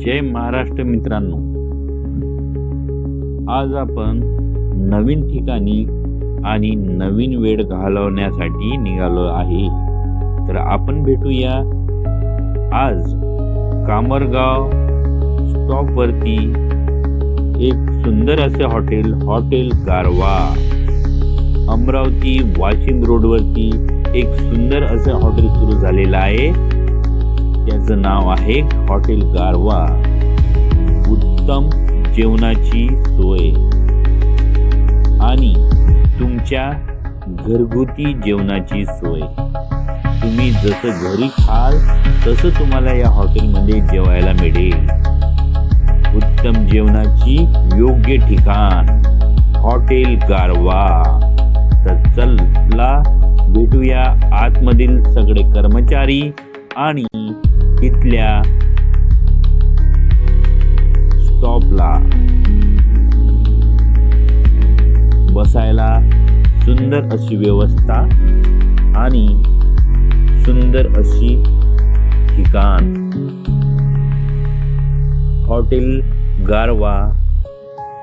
जय महाराष्ट्र मित्रांनो. आज आपण नवीन ठिकाणी आणि नवीन वेळ घालवण्यासाठी निघालो आहे. तर आपण भेटूया आज कामरगाव स्टॉपवरती एक सुंदर असे हॉटेल हॉटेल गारवा. अमरावती वाशिम रोडवरती एक सुंदर असं हॉटेल सुरू झालेलं आहे. त्याचं नाव आहे हॉटेल गारवा. उत्तम जेवणाची सोय. आणि तुमच्या घरगुती जेवणाची सोय. तुम्ही जसं घरी खाल तसं तुम्हाला या हॉटेलमध्ये जेवायला मिळेल. उत्तम जेवणाची योग्य ठिकाण हॉटेल गारवा. तर चला भेटूया आतमधील सगळे कर्मचारी. आणि तिथल्या स्टॉपला बसायला सुंदर अशी व्यवस्था आणि सुंदर अशी ठिकाण. हॉटेल गारवा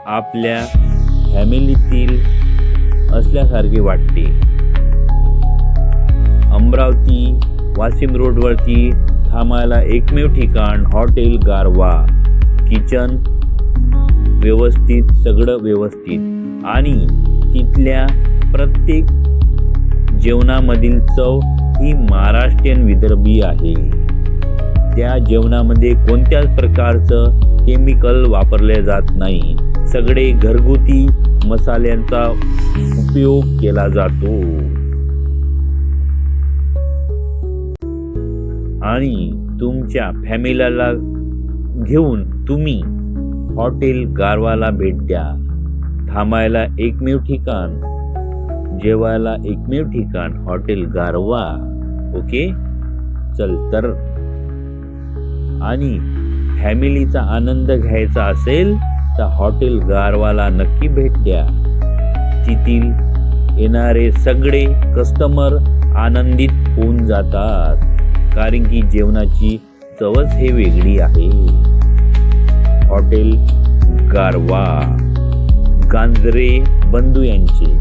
आपल्या फॅमिलीतील असल्यासारखे वाटते. अमरावती वाशिम रोडवरती थांबायला एकमेव ठिकाण हॉटेल गारवा. किचन व्यवस्थित सगळं व्यवस्थित. आणि तिथल्या प्रत्येक जेवणामधील चव ही महाराष्ट्रीयन विदर्भी आहे. त्या जेवणामध्ये कोणत्याच प्रकारचं केमिकल वापरले जात नाही. सगळे घरगुती मसाल्यांचा उपयोग केला जातो. आणि तुमच्या फॅमिलीला घेऊन तुम्ही हॉटेल गारवाला भेट द्या. थांबायला एकमेव ठिकाण जेवायला एकमेव ठिकाण हॉटेल गारवा. ओके? चल तर. आणि फॅमिलीचा आनंद घ्यायचा असेल तर हॉटेल गारवाला नक्की भेट द्या. तिथील येणारे सगळे कस्टमर आनंदित होऊन जातात. कारण की जेवणाची चवच हे वेगळी आहे. हॉटेल गारवा गांजरे बंधू यांचे.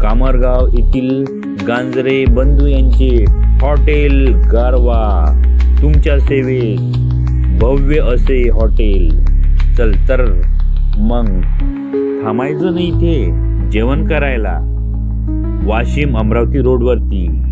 कामरगाव येथील गांजरे बंधू यांचे. हॉटेल गारवा तुमच्या सेवेत. भव्य असे हॉटेल. चल तर मग थांबायचं नाही इथे. जेवण करायला. वाशिम अमरावती रोडवरती.